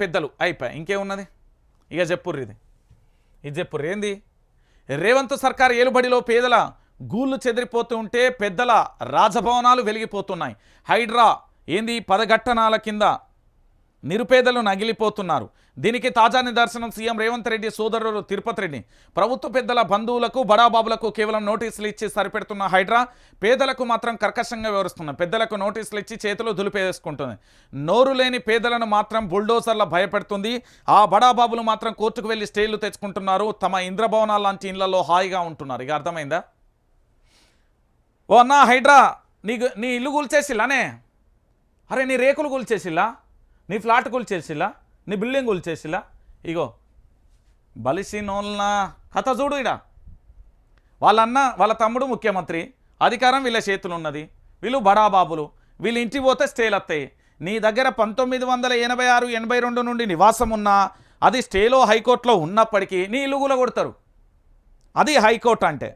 పెద్దలు అయిపోయి. ఇంకేమున్నది? ఇక చెప్పుర్రు ఇది. ఇది చెప్పుర్రు. ఏంది? రేవంత్ సర్కార్ ఏలుబడిలో పేదల గూళ్ళు చెదిరిపోతూ ఉంటే పెద్దల రాజభవనాలు వెలిగిపోతున్నాయి. హైడ్రా ఏంది పదఘట్టనాల కింద నిరుపేదలు నగిలిపోతున్నారు. దీనికి తాజా నిదర్శనం సీఎం రేవంత్ రెడ్డి సోదరుడు తిరుపతి రెడ్డి. ప్రభుత్వ పెద్దల బంధువులకు బడాబాబులకు కేవలం నోటీసులు ఇచ్చి సరిపెడుతున్న హైడ్రా పేదలకు మాత్రం కర్కశంగా వివరిస్తున్న పెద్దలకు నోటీసులు ఇచ్చి చేతులు దులిపేసుకుంటుంది. నోరు లేని పేదలను మాత్రం బుల్డోజర్ల భయపెడుతుంది. ఆ బడాబాబులు మాత్రం కోర్టుకు వెళ్ళి స్టేళ్ళు తెచ్చుకుంటున్నారు. తమ ఇంద్రభవనాల లాంటి ఇళ్ళలో హాయిగా ఉంటున్నారు. ఇక అర్థమైందా? ఓ అన్నా హైడ్రా నీకు నీ ఇల్లు కూల్చేసిల్లానే అరే నీ రేకులు కూల్చేసిల్లా? నీ ఫ్లాట్ కూల్చేసిలా నీ బిల్డింగ్ కూల్చేసిలా. ఇగో బలిసినోళ్ళ కథ చూడు ఇడా వాళ్ళన్న వాళ్ళ తమ్ముడు ముఖ్యమంత్రి అధికారం వీళ్ళ చేతులు ఉన్నది వీళ్ళు బడాబాబులు. వీళ్ళు ఇంటికి పోతే స్టేలు వస్తాయి నీ దగ్గర పంతొమ్మిది వందల ఎనభై ఆరు ఎనభై రెండు నుండి నివాసం ఉన్నా అది స్టేలో హైకోర్టులో ఉన్నప్పటికీ నీ ఇల్లు కొడతారు అది హైకోర్టు అంటే.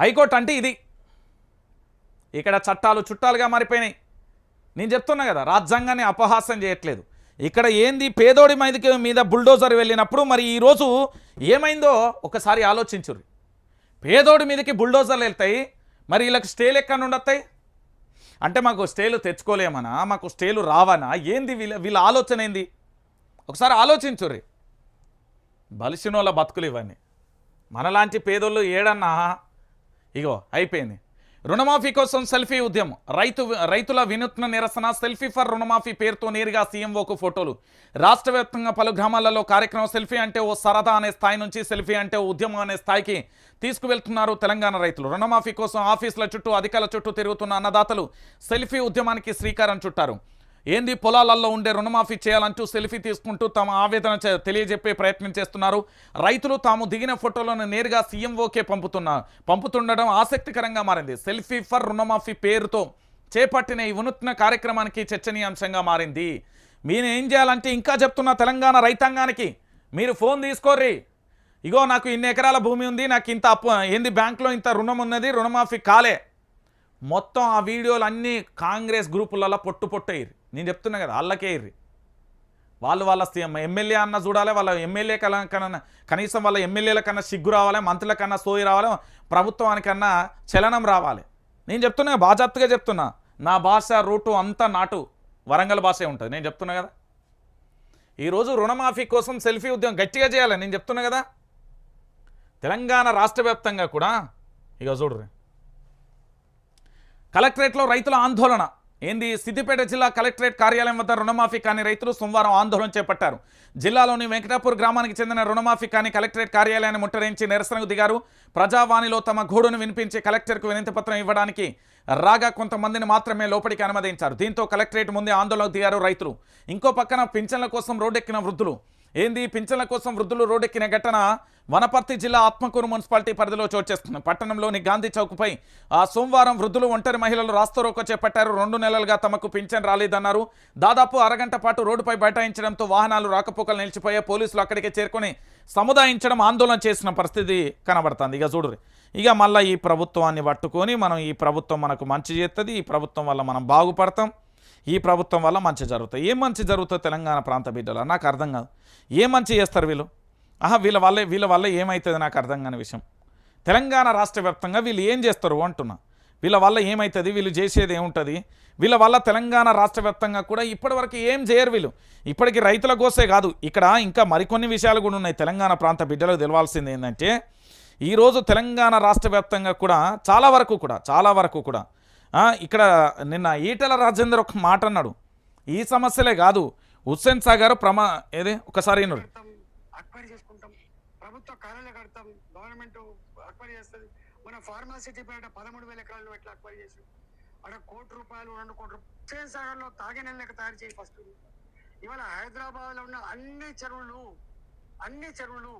హైకోర్టు అంటే ఇది. ఇక్కడ చట్టాలు చుట్టాలుగా మారిపోయినాయి. నేను చెప్తున్నా కదా రాజ్యాంగాన్ని అపహాస్యం చేయట్లేదు. ఇక్కడ ఏంది పేదోడి మీదకి మీద బుల్డోజర్ వెళ్ళినప్పుడు మరి ఈరోజు ఏమైందో ఒకసారి ఆలోచించుర్రి. పేదోడి మీదకి బుల్డోజర్లు వెళ్తాయి మరి వీళ్ళకి స్టేలు ఎక్కడ నుండి అంటే మాకు స్టేలు తెచ్చుకోలేమనా? మాకు స్టేలు రావనా? ఏంది వీళ్ళ వీళ్ళ ఆలోచన ఏంది? ఒకసారి ఆలోచించుర్రి. బలిసినోళ్ళ బతుకులు ఇవన్నీ. మనలాంటి పేదోళ్ళు ఏడన్నా? ఇగో అయిపోయింది. రుణమాఫీ కోసం సెల్ఫీ ఉద్యమం. రైతు రైతుల వినూత్న నిరసన సెల్ఫీ ఫర్ రుణమాఫీ పేరుతో నేరుగా సీఎంఓకు ఫోటోలు. రాష్ట్ర వ్యాప్తంగా పలు గ్రామాలలో కార్యక్రమం సెల్ఫీ అంటే ఓ సరదా అనే స్థాయి నుంచి సెల్ఫీ అంటే ఉద్యమం అనే స్థాయికి తీసుకువెళ్తున్నారు తెలంగాణ రైతులు. రుణమాఫీ కోసం ఆఫీసుల చుట్టూ అధికారుల చుట్టూ తిరుగుతున్న అన్నదాతలు సెల్ఫీ ఉద్యమానికి శ్రీకారం చుట్టారు. ఏంది పొలాలలో ఉండే రుణమాఫీ చేయాలంటూ సెల్ఫీ తీసుకుంటూ తమ ఆవేదన తెలియజెప్పే ప్రయత్నం చేస్తున్నారు. రైతులు తాము దిగిన ఫోటోలను నేరుగా సీఎంఓకే పంపుతున్నారు పంపుతుండడం ఆసక్తికరంగా మారింది. సెల్ఫీ ఫర్ రుణమాఫీ పేరుతో చేపట్టిన ఈ వినూత్న కార్యక్రమానికి చర్చనీయాంశంగా మారింది. మీరు ఏం చేయాలంటే ఇంకా చెప్తున్న తెలంగాణ రైతాంగానికి. మీరు ఫోన్ తీసుకోర్రి. ఇగో నాకు ఇన్ని ఎకరాల భూమి ఉంది నాకు ఇంత అప్పు ఏంది బ్యాంకులో ఇంత రుణం ఉన్నది రుణమాఫీ కాలే. మొత్తం ఆ వీడియోలు అన్నీ కాంగ్రెస్ గ్రూపులలో పొట్టు పొట్టయ్యి నేను చెప్తున్నా కదా వాళ్ళకే ఇర్రి. వాళ్ళు వాళ్ళ ఎమ్మెల్యే అన్న చూడాలి వాళ్ళ ఎమ్మెల్యే కన్నా కనీసం వాళ్ళ ఎమ్మెల్యేల కన్నా సిగ్గు రావాలి మంత్రుల కన్నా సోయి రావాలి ప్రభుత్వానికన్నా చలనం రావాలి. నేను చెప్తున్నా బాజాప్తుగా చెప్తున్నా. నా భాష రూటు అంతా నాటు. వరంగల్ భాషే ఉంటుంది నేను చెప్తున్నా కదా. ఈరోజు రుణమాఫీ కోసం సెల్ఫీ ఉద్యమం గట్టిగా చేయాలి నేను చెప్తున్నా కదా. తెలంగాణ రాష్ట్ర కూడా ఇక చూడరు కలెక్టరేట్లో రైతుల ఆందోళన. ఏంది? సిద్దిపేట జిల్లా కలెక్టరేట్ కార్యాలయం వద్ద రుణమాఫీ కాని రైతులు సోమవారం ఆందోళన చేపట్టారు. జిల్లాలోని వెంకటాపూర్ గ్రామానికి చెందిన రుణమాఫీ కాని కలెక్టరేట్ కార్యాలయాన్ని ముట్టరించి నిరసనకు దిగారు. ప్రజావాణిలో తమ గూడును వినిపించి కలెక్టర్కు వినతిపత్రం ఇవ్వడానికి రాగా కొంతమందిని మాత్రమే లోపలికి అనుమతించారు. దీంతో కలెక్టరేట్ ముందే ఆందోళనకు దిగారు రైతులు. ఇంకో పక్కన పింఛన్ల కోసం రోడ్డెక్కిన వృద్ధులు ఏంది? పింఛన్ల కోసం వృద్ధులు రోడ్డెక్కిన ఘటన వనపర్తి జిల్లా ఆత్మకూరు మున్సిపాలిటీ పరిధిలో చోటు చేసుకుంది. పట్టణంలోని గాంధీ చౌక్పై ఆ సోమవారం వృద్ధులు ఒంటరి మహిళలు రాస్తారోకో చేపట్టారు. రెండు నెలలుగా తమకు పింఛన్ రాలేదన్నారు. దాదాపు అరగంట పాటు రోడ్డుపై బైఠాయించడంతో వాహనాలు రాకపోకలు నిలిచిపోయే పోలీసులు అక్కడికి చేరుకొని సముదాయించడం ఆందోళన చేసిన పరిస్థితి కనబడుతుంది. ఇక చూడరు ఇక మళ్ళీ ఈ ప్రభుత్వాన్ని పట్టుకొని మనం ఈ ప్రభుత్వం మనకు మంచి చేస్తుంది ఈ ప్రభుత్వం వల్ల మనం బాగుపడతాం. ఈ ప్రభుత్వం వల్ల మంచి జరుగుతాయి. ఏం మంచి జరుగుతుంది తెలంగాణ ప్రాంత బిడ్డలు నాకు అర్థం కాదు. ఏం మంచి చేస్తారు వీళ్ళు? ఆహా వీళ్ళ వల్లే వీళ్ళ వల్ల ఏమవుతుంది నాకు అర్థం కాని విషయం. తెలంగాణ రాష్ట్ర వ్యాప్తంగా వీళ్ళు ఏం చేస్తారు అంటున్నా. వీళ్ళ వల్ల ఏమవుతుంది వీళ్ళు చేసేది ఏముంటుంది? వీళ్ళ వల్ల తెలంగాణ రాష్ట్ర వ్యాప్తంగా కూడా ఇప్పటివరకు ఏం చేయరు వీళ్ళు. ఇప్పటికి రైతుల కోసే కాదు. ఇక్కడ ఇంకా మరికొన్ని విషయాలు కూడా ఉన్నాయి తెలంగాణ ప్రాంత బిడ్డలకు తెలవాల్సింది ఏంటంటే ఈరోజు తెలంగాణ రాష్ట్ర వ్యాప్తంగా కూడా చాలా వరకు కూడా చాలా వరకు కూడా ఇక్కడ నిన్న ఈటల రాజేందర్ ఒక మాట అన్నాడు. ఈ సమస్యలే కాదు హుస్సేన్ సాగర్ ప్రమా ఏది? ఒకసారి వినుడు. కడతాం చేసుకుంటాం. ప్రభుత్వ కార్యాలయం కడతాం గవర్నమెంట్ అక్వైరీ చేస్తుంది. మన ఫార్మాసిటీ పేట పదమూడు వేల ఎకరాలు ఎట్లా అక్వైరీ చేసి అక్కడ కోటి రూపాయలు రెండు కోటి రూపాయలు. హుస్సేన్ సాగర్లో లెక్క తయారు చేయి ఫస్ట్ ఇవాళ హైదరాబాద్లో ఉన్న అన్ని చెరువులు అన్ని చెరువులు